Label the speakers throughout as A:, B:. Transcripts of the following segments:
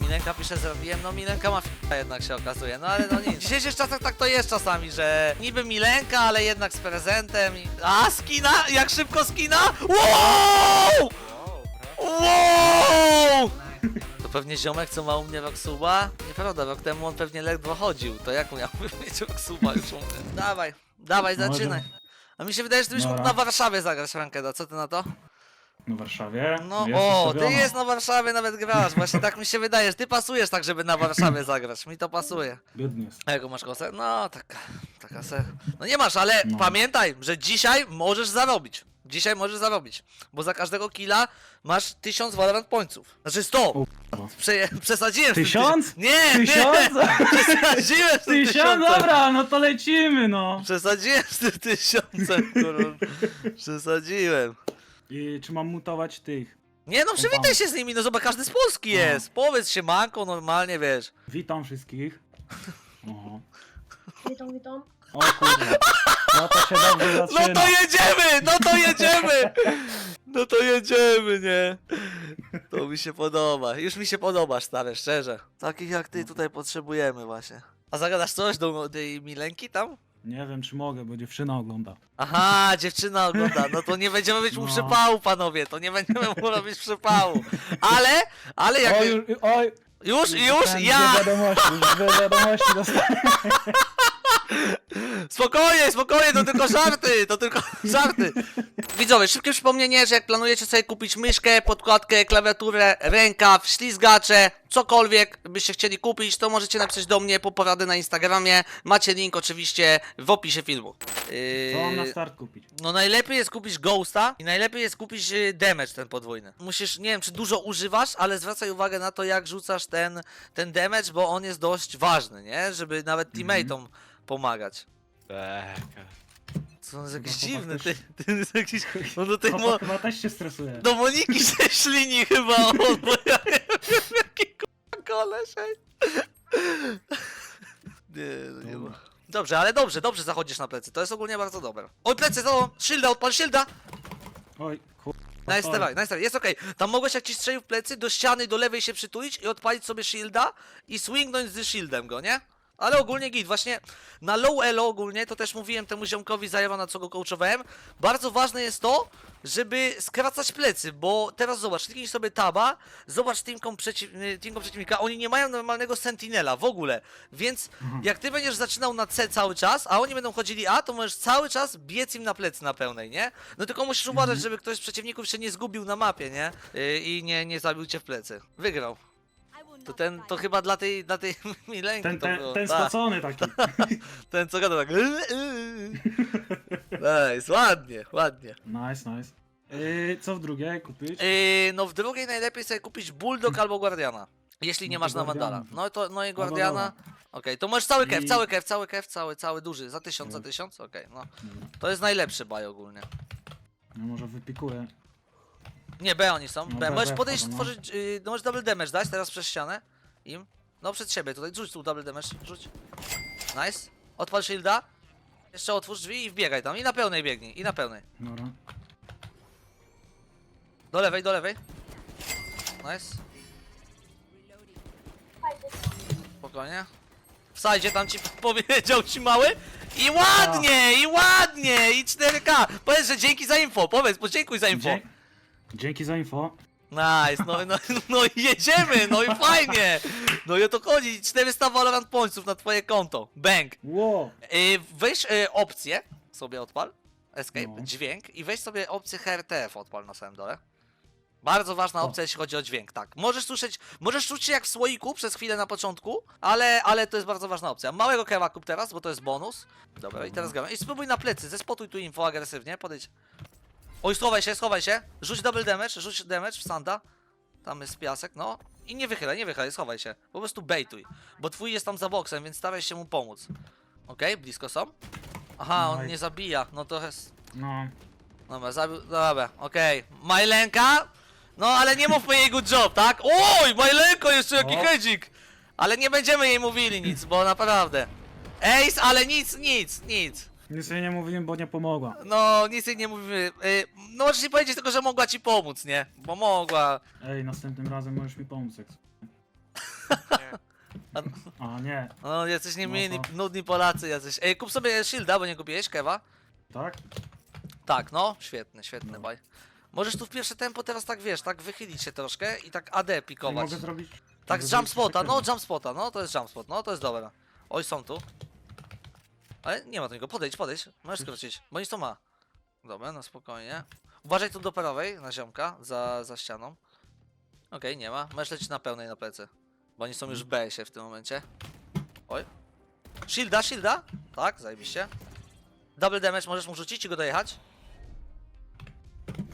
A: Milenka pisze, zrobiłem, no Milenka ma f***a jednak się okazuje, no ale no nic. W dzisiejszych czasach tak to jest czasami, że niby Milenka, ale jednak z prezentem i... A, skina? Jak szybko skina? Wow! Wow! To pewnie ziomek, co ma u mnie Roxuba? Nieprawda, rok temu on pewnie ledwo chodził, to jak miałbym mieć Roxuba już u mnie? Dawaj, dawaj,
B: Może.
A: zaczynaj. A mi się wydaje, że ty byś mógł
B: Dobra.
A: na Warszawie zagrać Rankeda, co ty na to?
B: Na Warszawie?
A: No
B: Jest
A: o, ty
B: ustawiona.
A: jest na Warszawie, nawet grasz, właśnie tak mi się wydaje, że ty pasujesz tak, żeby na Warszawie zagrać, mi to pasuje.
B: News.
A: A jaką masz kosę? No, taka, taka se... No nie masz, ale
B: No.
A: pamiętaj, że dzisiaj możesz zarobić. Dzisiaj możesz zarobić, bo za każdego killa masz 1000 Valorant pońców. Znaczy 100!
B: O,
A: Prze przesadziłem z tym
B: Tysiąc?
A: tysiąc- Nie,
B: Tysiąc?
A: nie! Przesadziłem z tym
B: Tysiąc?
A: tysiącem!
B: Dobra, no to lecimy, no.
A: Przesadziłem z tym tysiącem, kurwa. Przesadziłem.
B: I czy mam mutować tych?
A: Nie no, przywitaj się z nimi, no zobacz, każdy z Polski
B: No.
A: jest. Powiedz się manko normalnie, wiesz.
B: Witam wszystkich. Oho.
C: Witam, witam.
B: O kurde. No to się dobrze
A: No
B: zaczyna.
A: to jedziemy, no to jedziemy! No to jedziemy, nie? To mi się podoba, już mi się podobasz, stary, szczerze. Takich jak ty tutaj potrzebujemy właśnie. A zagadasz coś do tej Milenki tam?
B: Nie wiem czy mogę, bo dziewczyna ogląda.
A: Aha, dziewczyna ogląda, no to nie będziemy mieć mu
B: No.
A: przypału, panowie, to nie będziemy mu robić przypału. Ale, ale jak...
B: Oj, już, oj,
A: Już, już,
B: dostałem
A: ja!
B: Dwie wiadomości, już dwie wiadomości dostałem.
A: Spokojnie, spokojnie, to tylko żarty, to tylko żarty. Widzowie, szybkie przypomnienie, że jak planujecie sobie kupić myszkę, podkładkę, klawiaturę, rękaw, ślizgacze, cokolwiek byście chcieli kupić, to możecie napisać do mnie po poradę na Instagramie. Macie link oczywiście w opisie filmu.
B: Co mam na
A: Yy,
B: start kupić?
A: no najlepiej jest kupić Ghosta i najlepiej jest kupić y, damage ten podwójny. Musisz, nie wiem czy dużo używasz, ale zwracaj uwagę na to jak rzucasz ten, ten damage, bo on jest dość ważny, nie? Żeby nawet teammateom pomagać. Co on jest jakiś
B: Chyba
A: dziwny,
B: chłopak
A: ty, ty jest jakiś... No do tej mo...
B: Chłopak chyba też się stresuje.
A: Do Moniki się ślini chyba on, bo ja nie wiem jaki k***a koleś, ej. Nie, no nie ma. Dobrze, ale dobrze, dobrze zachodzisz na plecy, to jest ogólnie bardzo dobre. Oj, plecy, to shielda, odpal shielda!
B: Oj, kurde.
A: Nice try, nice try, jest okej. Tam mogłeś jak ci strzelił w plecy, do ściany, do lewej się przytulić i odpalić sobie shielda i swingnąć z shieldem go, nie? Ale ogólnie git, właśnie na low elo ogólnie, to też mówiłem temu ziomkowi zajęła na co go coachowałem, bardzo ważne jest to, żeby skracać plecy, bo teraz zobacz, kliknij sobie taba, zobacz teamką, przeciw, y, teamką przeciwnika, oni nie mają normalnego sentinela w ogóle, więc jak ty będziesz zaczynał na C cały czas, a oni będą chodzili A, to możesz cały czas biec im na plecy na pełnej, nie? No tylko musisz uważać, żeby ktoś z przeciwników się nie zgubił na mapie, nie? Y, I nie, nie zabił cię w plecy. Wygrał. To ten, to chyba dla tej, dla tej Milenki
B: Ten,
A: to
B: ten,
A: było.
B: ten
A: tak.
B: spocony taki.
A: Ten co gada tak. Nice, ładnie, ładnie.
B: Nice, nice. Yy, co w drugie kupić?
A: Yy, no w drugiej najlepiej sobie kupić Bulldog albo Guardiana. Jeśli nie
B: No to
A: masz na.
B: Guardiana.
A: No to no i
B: No
A: Guardiana. Okej, to możesz cały kef,
B: I-
A: cały kef, cały kef, cały, cały duży. Za tysiąc, za
B: Dobra.
A: tysiąc? Okej, no.
B: Dobra.
A: To jest najlepszy baj ogólnie.
B: No może wypikuję.
A: Nie, B oni są.
B: No,
A: B.
B: B,
A: Możesz
B: B
A: podejść,
B: wchodzą, no.
A: tworzyć, yy, no możesz double damage dać teraz przez ścianę. Im. No przed siebie tutaj, rzuć tu double damage, rzuć. Nice. Odpal shielda. Jeszcze otwórz drzwi i wbiegaj tam. I na pełnej biegnij, i na pełnej.
B: Dobra.
A: Do lewej, do lewej. Nice. Spokojnie. W sajdzie tam ci powiedział ci mały. I ładnie, i ładnie, i 4K. Powiedz, że dzięki za info, powiedz, podziękuj za info.
B: Dzięki za info.
A: Nice, no, no, no i jedziemy, no i fajnie. No i o to chodzi, 400 Valorant pońców na twoje konto. Bang.
B: Ło!
A: Yy, weź yy, opcję, sobie odpal. Escape,
B: No.
A: dźwięk i weź sobie opcję HRTF odpal na samym dole. Bardzo ważna opcja, jeśli chodzi o dźwięk, tak. Możesz słyszeć, możesz czuć się jak w słoiku przez chwilę na początku, ale, ale to jest bardzo ważna opcja. Małego kewa kup teraz, bo to jest bonus. Dobra, i teraz gramy. I spróbuj na plecy, zespotuj tu info agresywnie, podejdź. Oj, schowaj się, schowaj się. Rzuć double damage, rzuć damage w sanda. Tam jest piasek, no. I nie wychylaj, nie wychylaj, schowaj się. Po prostu bejtuj. Bo twój jest tam za boksem, więc staraj się mu pomóc. Okej, blisko są. Aha, on
B: Nice.
A: nie zabija, no to jest...
B: No.
A: Dobra, zabił, dobra, okej. Majlenka? No, ale nie mówmy jej good job, tak? Oj, Majlenko, jeszcze jaki
B: O.
A: hedzik! Ale nie będziemy jej mówili nic, bo naprawdę. Ace, ale nic, nic, nic.
B: Nic jej nie mówiłem, bo nie pomogła.
A: No, nic jej nie mówimy. Y, no, możesz jej powiedzieć tylko, że mogła ci pomóc, nie? Bo mogła.
B: Ej, następnym razem możesz mi pomóc. Jak... A nie,
A: No, jacyś niemili,
B: No to-
A: nudni Polacy jacyś. Ej, kup sobie shielda, bo nie kupiłeś, Kewa?
B: tak?
A: Tak, no, świetny, świetny
B: No.
A: baj. Możesz tu w pierwsze tempo teraz tak, wiesz, tak wychylić się troszkę i tak AD
B: Czyli
A: pikować.
B: mogę zrobić...
A: Tak
B: mogę
A: z jump spota, no jump spota, no to jest jump spot, no to jest dobre. Oj, są tu. Ale nie ma tu niego, podejdź, podejdź, możesz skrócić, bo nic to ma. Dobra, no spokojnie. Uważaj tu do perowej, na ziomka, za, za ścianą. Okej, nie ma, możesz lecieć na pełnej na plecy. Bo oni są już w BS-ie w tym momencie. Oj. Shielda, shielda? Tak, zajebiście. Double damage, możesz mu rzucić i go dojechać?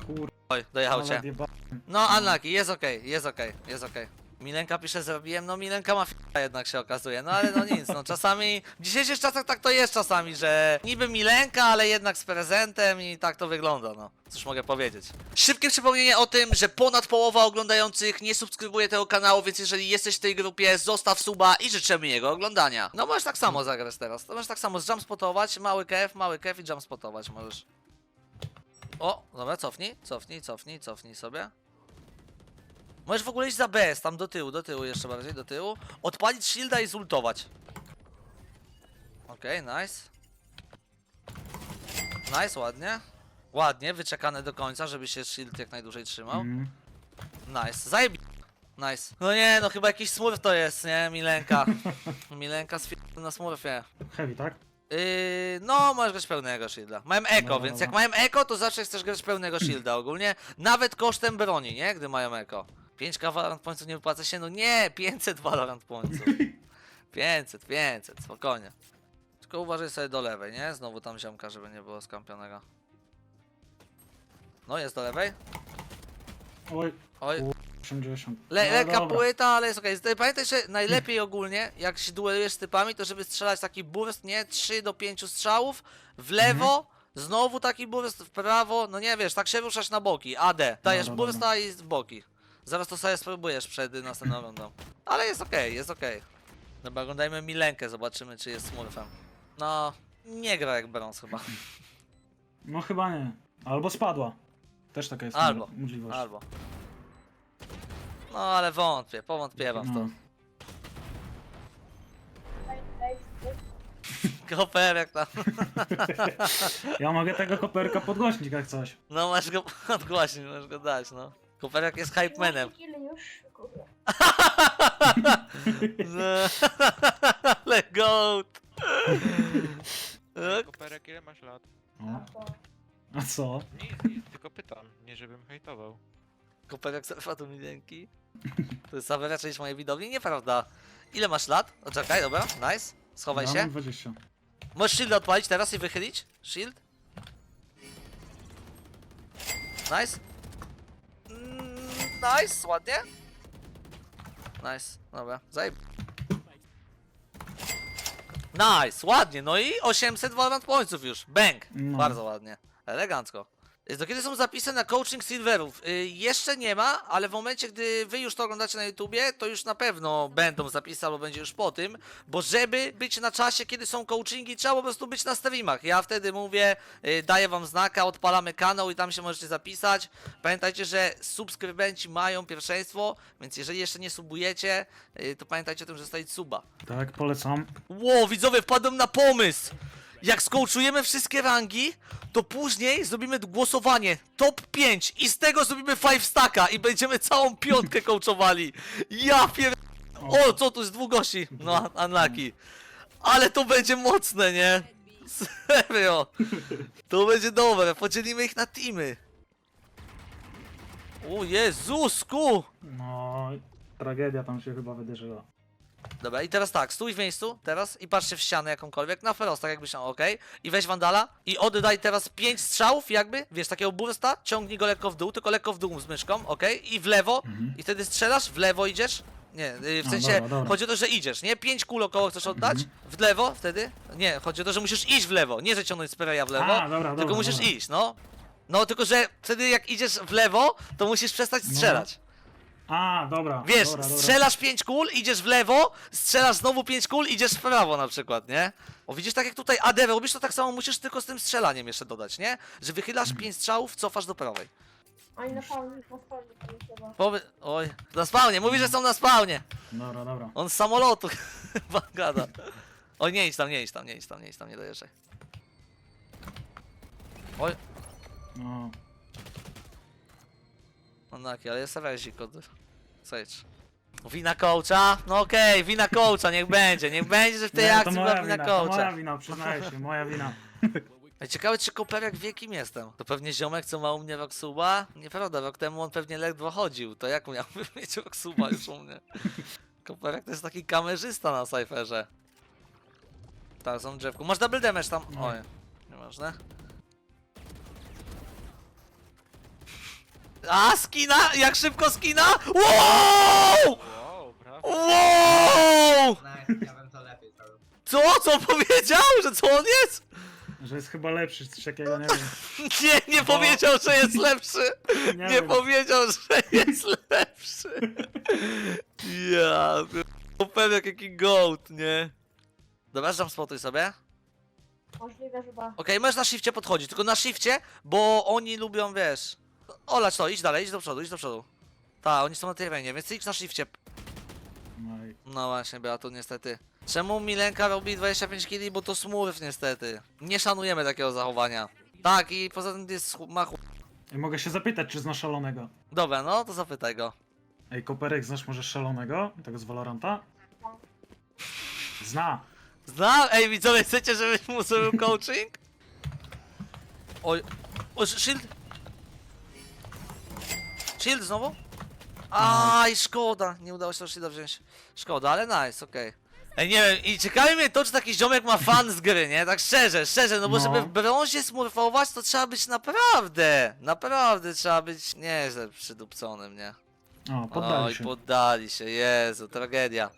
B: Kur...
A: Oj, dojechał cię.
B: ale
A: No, unlucky, jest okej, jest okej, jest okej. Milenka pisze, zrobiłem, no Milenka ma f***a jednak się okazuje, no ale no nic, no czasami, w dzisiejszych czasach tak to jest czasami, że niby Milenka, ale jednak z prezentem i tak to wygląda, no. Cóż mogę powiedzieć. Szybkie przypomnienie o tym, że ponad połowa oglądających nie subskrybuje tego kanału, więc jeżeli jesteś w tej grupie, zostaw suba i życzymy jego oglądania. No możesz tak samo zagrać teraz, to możesz tak samo z jump spotować, mały kef, mały kef i jump spotować możesz. O, dobra, cofnij, cofnij, cofnij, cofnij sobie. Możesz w ogóle iść za BS, tam do tyłu, do tyłu, jeszcze bardziej do tyłu. Odpalić shielda i zultować. Okej, nice. Nice, ładnie. Ładnie, wyczekane do końca, żeby się shield jak najdłużej trzymał.
B: Mhm.
A: Nice, zajebi... Nice. No nie, no chyba jakiś smurf to jest, nie? Milenka. Milenka z na smurfie.
B: Heavy, tak?
A: Yy, no, możesz grać pełnego shielda. Mają eko,
B: Dobra,
A: więc
B: dobra.
A: jak mają eko, to zawsze chcesz grać pełnego shielda ogólnie. Nawet kosztem broni, nie? Gdy mają eko. 5 Valorant pońców nie wypłaca się? No nie, 500 Valorant pońców. 500, 500, spokojnie. Tylko uważaj sobie do lewej, nie? Znowu tam ziomka, żeby nie było skampionego. No, jest do lewej.
B: Oj,
A: Oj,
B: 80.
A: Le,
B: No
A: lekka
B: dobra.
A: płyta, ale jest okej. Okay. Pamiętaj, że najlepiej ogólnie, jak się duelujesz z typami, to żeby strzelać taki burst, nie? 3 do 5 strzałów, w lewo, znowu taki burst, w prawo, no nie wiesz, tak się ruszasz na boki, AD. Dajesz
B: Dobra,
A: bursta i w boki. Zaraz to sobie spróbujesz przed następną rundą. Ale jest okej, jest okej. Dobra, oglądajmy Milenkę, zobaczymy czy jest smurfem. No, nie gra jak brąz chyba.
B: No chyba nie. Albo spadła. Też taka jest
A: Albo,
B: możliwość.
A: Albo. No ale wątpię, powątpiewam w to.
B: No.
A: Koperek tam.
B: Ja mogę tego koperka podgłośnić jak coś.
A: No masz go odgłośnić, masz go dać, no. Koperek jest hype manem.
C: Ile już.
A: No. Ale goat. No,
D: Koperek, ile masz lat?
B: O. A co?
D: Nic, nic, tylko pytam, nie żebym hejtował.
A: Koperek surfa tu milenki. To jest same raczej niż moje widownie, nieprawda. Ile masz lat? O, czekaj, dobra, nice. Schowaj
B: ja
A: się.
B: mam 20.
A: Możesz shield odpalić teraz i wychylić? Shield? Nice. Nice, ładnie. Nice, dobra, zajeb... Nice, ładnie, no i 800 Valorant pońców już, bang,
B: No.
A: bardzo ładnie, elegancko. Do kiedy są zapisy na coaching silverów? Y, jeszcze nie ma, ale w momencie, gdy wy już to oglądacie na YouTubie, to już na pewno będą zapisy, albo będzie już po tym, bo żeby być na czasie, kiedy są coachingi, trzeba po prostu być na streamach. Ja wtedy mówię, y, daję wam znaka, odpalamy kanał i tam się możecie zapisać. Pamiętajcie, że subskrybenci mają pierwszeństwo, więc jeżeli jeszcze nie subujecie, y, to pamiętajcie o tym, że zostawić suba.
B: Tak, polecam.
A: Ło, widzowie, wpadłem na pomysł! Jak skołczujemy wszystkie rangi, to później zrobimy głosowanie top 5 i z tego zrobimy 5 stacka i będziemy całą piątkę coachowali. Ja pier... O, co tu jest dwóch gości? No, unlucky. Ale to będzie mocne, nie? Serio. To będzie dobre, podzielimy ich na teamy. O Jezusku!
B: No, tragedia tam się chyba wydarzyła.
A: Dobra, i teraz tak, stój w miejscu, teraz i patrz się w ścianę jakąkolwiek, na feroz, tak jakbyś miał, okej. I weź Wandala i oddaj teraz 5 strzałów jakby, wiesz, takiego bursta, ciągnij go lekko w dół, tylko lekko w dół z myszką, okej, i w lewo,
B: Mhm.
A: i wtedy strzelasz, w lewo idziesz, nie, yy, w
B: A,
A: sensie,
B: dobra, dobra.
A: chodzi o to, że idziesz, nie? 5 kul około chcesz oddać, w lewo wtedy, nie, chodzi o to, że musisz iść w lewo, nie że ciągnąć spraya w lewo,
B: A, dobra,
A: tylko
B: dobra,
A: musisz
B: dobra.
A: iść, no. No, tylko że wtedy jak idziesz w lewo, to musisz przestać
B: No.
A: strzelać.
B: A, dobra.
A: Wiesz,
B: dobra, dobra.
A: strzelasz 5 kul, idziesz w lewo, strzelasz znowu 5 kul, idziesz w prawo na przykład, nie? O widzisz, tak jak tutaj AD robisz, to tak samo musisz tylko z tym strzelaniem jeszcze dodać, nie? Że wychylasz 5 strzałów, cofasz do prawej.
C: Oni na pewno na spawnie to.
A: Oj, na spawnie, mówi, że są na spawnie.
B: Dobra, dobra.
A: On z samolotu chyba gada. Oj, nie idź tam, nie idź tam, nie idź tam, nie idź tam, nie dojeżdżaj. Oj,
B: No.
A: Onaki, ale jest rezik od Sage. Wina coacha? No okej, wina coacha, niech będzie, niech będzie, że w tej akcji była
B: moja wina to moja
A: coacha.
B: wina, przyznaję się, moja wina.
A: Ej, ciekawe czy Koperek wie kim jestem. To pewnie ziomek, co ma u mnie Roxuba? Nieprawda, rok temu on pewnie ledwo chodził, to jak miałby mieć Roxuba już u mnie? Koperek to jest taki kamerzysta na Cypherze. Tak, są drzewku. Masz double damage tam.
B: No.
A: Oj, nieważne. A, skina! Jak szybko skina! Wow!
D: Wow, brawo.
A: Wow!
E: Nice, ja bym to lepiej zrobił.
A: Co? Co powiedział? Że co on jest?
B: Że jest chyba lepszy, coś takiego, nie wiem.
A: Nie, nie powiedział, że jest lepszy.
B: Nie,
A: Nie
B: wiem.
A: powiedział, że jest lepszy. Ja, pewnie jaki goat, nie? Dobra, tam spotuj sobie.
C: Możliwe, że ba.
A: Okej, możesz na shifcie podchodzić, tylko na shifcie, bo oni lubią, wiesz... Olać to, idź dalej, idź do przodu, idź do przodu. Tak, oni są na tej arenie, więc idź na shifcie.
B: No i
A: No właśnie, Beatu, niestety. Czemu Milenka robi 25 kg? Bo to smurf, niestety. Nie szanujemy takiego zachowania. Tak, i poza tym jest chu- ma chu...
B: I mogę się zapytać, czy znasz szalonego?
A: Dobra, no to zapytaj go.
B: Ej, Koperek, znasz może szalonego? Tego z Valoranta? Zna.
A: Znam, ej widzowie, chcecie, żebyś mu zrobił coaching? Oj, o, shield. Shield znowu? Aj, szkoda, nie udało się to shielda wziąć. Szkoda, ale nice, okej. Ej, nie wiem, i ciekawi mnie to, czy taki ziomek ma fan z gry, nie? Tak szczerze, szczerze, no bo
B: No.
A: żeby w brązie smurfować, to trzeba być naprawdę, naprawdę trzeba być nieźle przydupconym, nie?
B: O, poddali
A: Oj,
B: się.
A: poddali się, Jezu, tragedia.